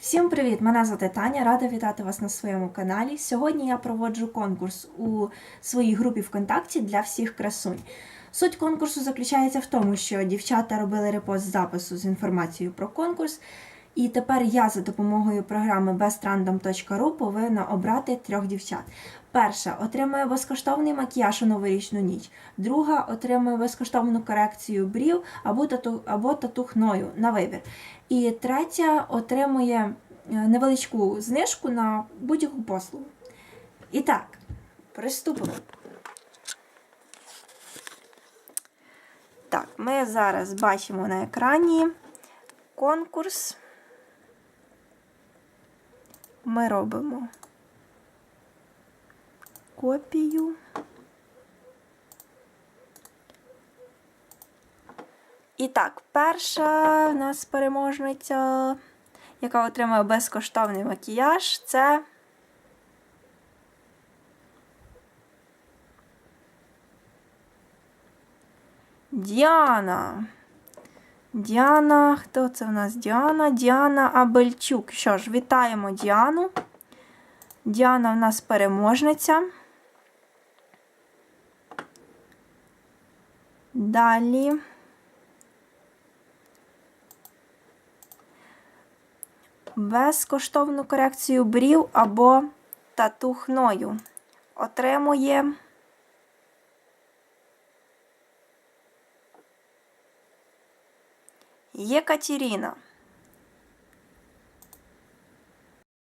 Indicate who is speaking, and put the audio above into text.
Speaker 1: Всім привіт! Мене звати Таня, рада вітати вас на своєму каналі. Сьогодні я проводжу конкурс у своїй групі ВКонтакті для всіх красунь. Суть конкурсу заключається в тому, що дівчата робили репост запису з інформацією про конкурс, і тепер я за допомогою програми bestrandom.ru повинна обрати трьох дівчат. Перша отримує безкоштовний макіяж у новорічну ніч, друга отримує безкоштовну корекцію брів або тату, або тату хною на вибір. І третя отримує е, невеличку знижку на будь-яку послугу. І так, приступимо. Так, ми зараз бачимо на екрані конкурс. Ми робимо копію. І так, перша в нас переможниця, яка отримує безкоштовний макіяж, це Діана. Діана, хто це в нас? Діана? Діана Абельчук. Що ж, вітаємо Діану. Діана в нас переможниця. Далі. Безкоштовну корекцію брів або тату хною. Отримує. Єкатеріна.